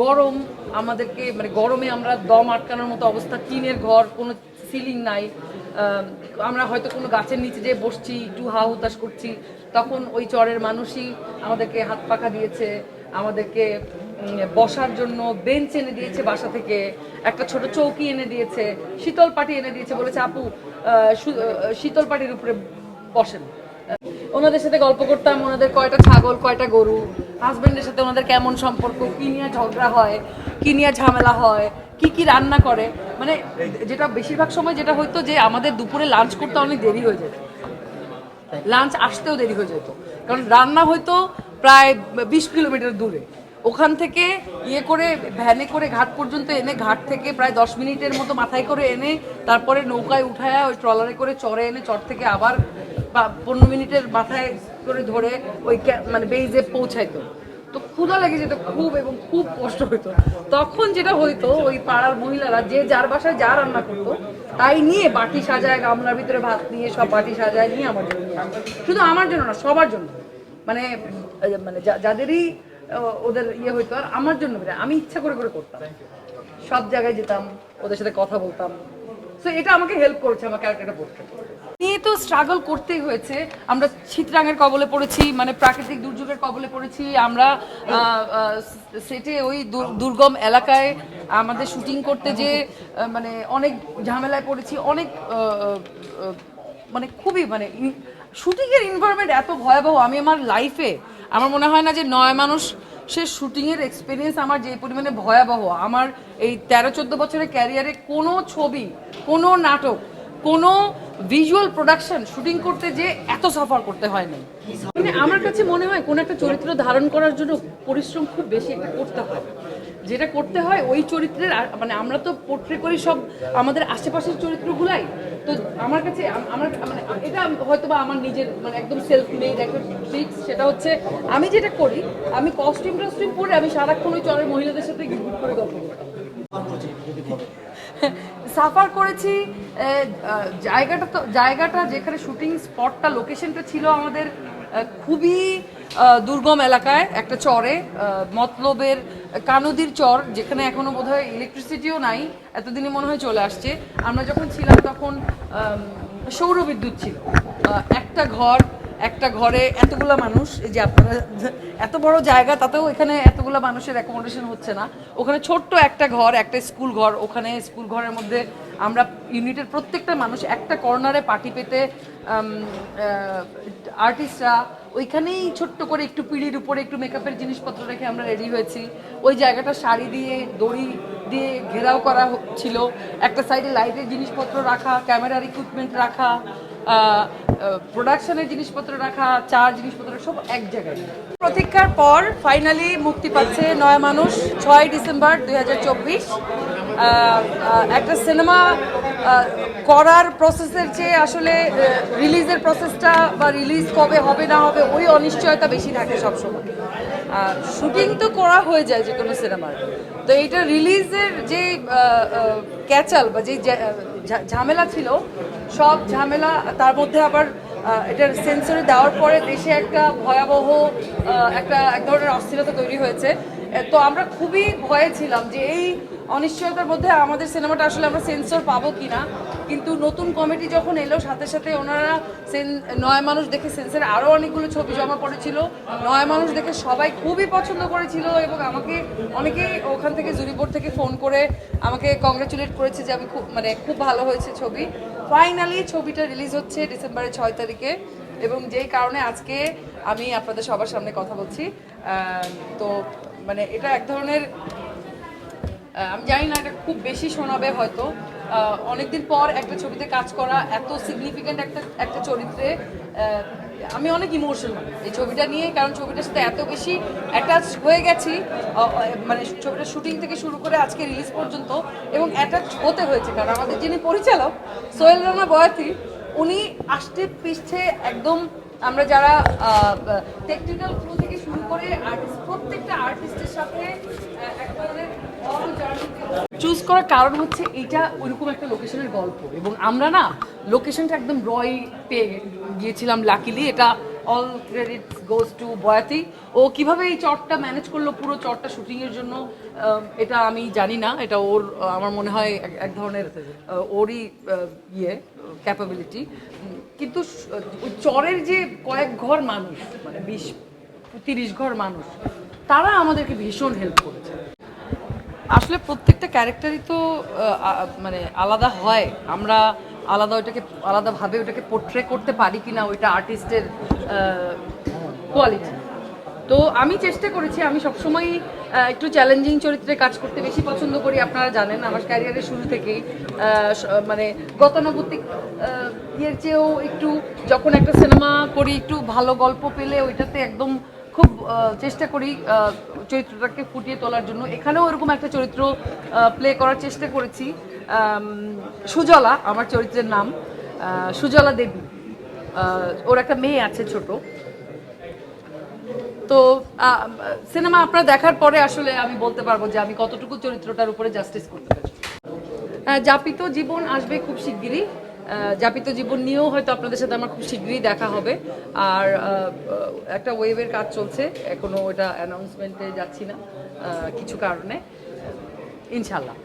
গরম আমাদেরকে মানে গরমে আমরা দম আটকানোর মতো অবস্থা, টিনের ঘর, কোনো সিলিং নাই। আমরা হয়তো কোনো গাছের নিচে যেয়ে বসছি, একটু হা হুতাশ করছি। তখন ওই চরের মানুষই আমাদেরকে হাত পাখা দিয়েছে, আমাদেরকে বসার জন্য বেঞ্চ এনে দিয়েছে বাসা থেকে, একটা ছোট চৌকি এনে দিয়েছে, শীতল পাটি এনে দিয়েছে বলেছে, আপু শীতল পাটির উপরে বসেন। ওনাদের সাথে গল্প করতাম, ওনাদের কয়টা ছাগল, কয়টা গরু হাজবেন্ডের সাথে ওনাদের কেমন সম্পর্ক, কি নিয়ে ঝগড়া হয়, কি নিয়ে ঝামেলা হয়, কি কি রান্না করে। মানে যেটা বেশিরভাগ সময় যেটা হইতো যে আমাদের দুপুরে লাঞ্চ করতে অনেক দেরি হয়ে যেত। লাঞ্চ আসতেও দেরি হয়ে যেত। কারণ রান্না হয়তো প্রায় বিশ কিলোমিটার দূরে। ওখান থেকে ইয়ে করে, ভ্যানে করে ঘাট পর্যন্ত এনে ঘাট থেকে প্রায় দশ মিনিটের মতো মাথায় করে এনে তারপরে নৌকায় উঠায় ওই ট্রলারে করে চরে এনে চর থেকে আবার বা- পনেরো মিনিটের মাথায় করে ধরে ওই মানে বেইজে পৌঁছাইতো। তো ক্ষুধা লেগে যেত খুব এবং খুব কষ্ট হতো তখন যেটা হইতো, ওই পাড়ার মহিলারা যে যার বাসায় যা রান্না করতো, তাই নিয়ে বাটি সাজায়, গামলার ভিতরে ভাত নিয়ে, সব বাটি সাজায় নিয়ে আমার জন্য। শুধু আমার জন্য না, সবার জন্য। মানে মানে যাদেরই ওদের ইয়ে হইতো, আর আমার জন্য আমি ইচ্ছা করে করে করতাম। সব জায়গায় যেতাম, ওদের সাথে কথা বলতাম। তো এটা আমাকে হেল্প করেছে, আমার ক্যারেক্টারটা পড়তে তো স্ট্রাগল করতেই হয়েছে। আমরা শীতরাঙের কবলে পড়েছি মানে প্রাকৃতিক দুর্যোগের কবলে পড়েছি। আমরা সেটে ওই দুর্গম এলাকায় আমাদের শুটিং করতে যে মানে অনেক ঝামেলায় পড়েছি। অনেক মানে খুবই মানে শুটিংয়ের এনভায়রনমেন্ট এত ভয়াবহ। আমি আমার লাইফে আমার মনে হয় না যে নয় মানুষ সে শুটিংয়ের এক্সপিরিয়েন্স আমার যে পরিমাণে ভয়াবহ। আমার এই তেরো চোদ্দ বছরের ক্যারিয়ারে কোনো ছবি, কোনো নাটক, কোনো ভিজুয়াল প্রোডাকশন শুটিং করতে যে এত সাফার করতে হয় না মানে আমার কাছে মনে হয় কোন একটা চরিত্র ধারণ করার জন্য পরিশ্রম খুব বেশি একটা করতে হয়। যেটা করতে হয় ওই চরিত্রের মানে আমরা তো পোট্রে করি সব আমাদের আশেপাশের চরিত্রগুলাই। তো আমার কাছে আমার মানে এটা হয়তো বা আমার নিজের মানে একদম সেলফ মেড একটা ট্রিক্স সেটা হচ্ছে আমি যেটা করি, আমি কস্টিউম টস্টিউম পরে আমি সারাক্ষণ ওই চরের মহিলাদের সাথে গুট করে গল্প করতাম সাফার করেছি জায়গাটা তো, জায়গাটা যেখানে শুটিং স্পটটা, লোকেশনটা ছিল আমাদের খুবই দুর্গম এলাকায়, একটা চরে মতলবের কানদির চর, যেখানে এখনও বোধহয় ইলেকট্রিসিটিও নাই এতদিনে মনে হয় চলে আসছে। আমরা যখন ছিলাম তখন সৌরবিদ্যুৎ ছিল। একটা ঘর একটা ঘরে এতগুলা মানুষ, এই যে আপনারা এত বড় জায়গা, তাতেও এখানে এতগুলা মানুষের অ্যাকোমোডেশন হচ্ছে না। ওখানে ছোট্ট একটা ঘর, একটা স্কুল ঘর, ওখানে স্কুল ঘরের মধ্যে আমরা ইউনিটের প্রত্যেকটা মানুষ একটা কর্নারে পার্টি পেতে আর্টিস্টরা ওইখানেই ছোট্ট করে একটু পিড়ির উপরে একটু মেকআপের জিনিসপত্র রেখে আমরা রেডি হয়েছি। ওই জায়গাটা শাড়ি দিয়ে, দড়ি দিয়ে ঘেরাও করা ছিল। একটা সাইডে লাইটের জিনিসপত্র রাখা ক্যামেরার ইকুইপমেন্ট রাখা প্রোডাকশনের জিনিসপত্র রাখা চা জিনিসপত্র, সব এক জায়গায়। প্রতীক্ষার পর ফাইনালি মুক্তি পাচ্ছে নয় মানুষ, ছয় ডিসেম্বর দুই হাজার চব্বিশ। একটা সিনেমা করার প্রসেসের চেয়ে আসলে রিলিজের প্রসেসটা বা রিলিজ কবে হবে না হবে, ওই অনিশ্চয়তা বেশি থাকে সবসময়। শুটিং তো করা হয়ে যায় যে কোনো সিনেমার। তো এইটা রিলিজের যে ক্যাচাল বা যে ঝামেলা ছিল, সব ঝামেলা তার মধ্যে আবার এটার সেন্সরে দেওয়ার পরে দেশে একটা ভয়াবহ একটা এক ধরনের অস্থিরতা তৈরি হয়েছে। তো আমরা খুবই ভয়ে ছিলাম যে এই অনিশ্চয়তার মধ্যে আমাদের সিনেমাটা আসলে আমরা সেন্সর পাবো কিনা। কিন্তু নতুন কমিটি যখন এলো, সাথে সাথে ওনারা সেন, নয় মানুষ দেখে সেন্সরে আরও অনেকগুলো ছবি জমা পড়েছিল। নয় মানুষ দেখে সবাই খুবই পছন্দ করেছিল এবং আমাকে অনেকেই ওখান থেকে জুরিবোর্ড থেকে ফোন করে আমাকে কংগ্রাচুলেট করেছে যে আমি খুব মানে খুব ভালো হয়েছে ছবি। ফাইনালি ছবিটা রিলিজ হচ্ছে ডিসেম্বরের ছয় তারিখে এবং যেই কারণে আজকে আমি আপনাদের সবার সামনে কথা বলছি। তো মানে এটা এক ধরনের আমি জানি না এটা খুব বেশি শোনাবে হয়তো। অনেকদিন পর একটা ছবিতে কাজ করা এত সিগনিফিক্যান্ট একটা একটা চরিত্রে আমি অনেক ইমোশনাল এই ছবিটা নিয়ে, কারণ ছবিটার সাথে এত বেশি অ্যাটাচ হয়ে গেছি মানে ছবিটা শুটিং থেকে শুরু করে আজকে রিলিজ পর্যন্ত, এবং অ্যাটাচ হতে হয়েছে। কারণ আমাদের যিনি পরিচালক, সোহেল রানা বয়াতি, উনি আসতে পিছছে একদম আমরা যারা টেকনিক্যাল ক্রু করে প্রত্যেকটা আর্টিস্টের সাথে চুজ করার কারণ হচ্ছে এটা ওইরকম একটা লোকেশনের গল্প। এবং আমরা না লোকেশনটা একদম রয় পেয়ে গিয়েছিলাম লাকিলি এটা all credit goes to Boyati ও কীভাবে এই চটটা ম্যানেজ করল, পুরো চটটা শুটিংয়ের জন্য এটা আমি জানি না। এটা ওর আমার মনে হয় এক- এক ধরনের ওরই ইয়ে ক্যাপাবিলিটি কিন্তু চরের যে কয়েক ঘর মানুষ মানে বিশ তিরিশ ঘর মানুষ, তারা আমাদেরকে ভীষণ হেল্প করেছে। আসলে প্রত্যেকটা ক্যারেক্টারই তো মানে আলাদা হয়। আমরা আলাদা ওইটাকে, আলাদাভাবে ওটাকে পোট্রে করতে পারি কিনা ওইটা আর্টিস্টের কোয়ালিটি তো আমি চেষ্টা করেছি, আমি সবসময় একটু চ্যালেঞ্জিং চরিত্রে কাজ করতে বেশি পছন্দ করি, আপনারা জানেন আমার ক্যারিয়ারের শুরু থেকেই। মানে গতানুগতিক ইয়ের চেয়েও একটু যখন একটা সিনেমা করি, একটু ভালো গল্প পেলে ওইটাতে একদম খুব চেষ্টা করি চরিত্রটাকে ফুটিয়ে তোলার জন্য। এখানেও এরকম একটা চরিত্র প্লে করার চেষ্টা করেছি। সুজলা, আমার চরিত্রের নাম সুজলা দেবী। ওর একটা মেয়ে আছে ছোট। তো সিনেমা আপনারা দেখার পরে আসলে আমি বলতে পারব যে আমি কতটুকু চরিত্রটার উপরে জাস্টিস করতে পারি যাপিত জীবন আসবে খুব শিগগিরই। যাপিত জীবন নিয়েও হয়তো আপনাদের সাথে আমার খুব শীঘ্রই দেখা হবে। আর একটা ওয়েবের কাজ চলছে। এখনও ওটা অ্যানাউন্সমেন্টে যাচ্ছি না কিছু কারণে। ইনশাল্লাহ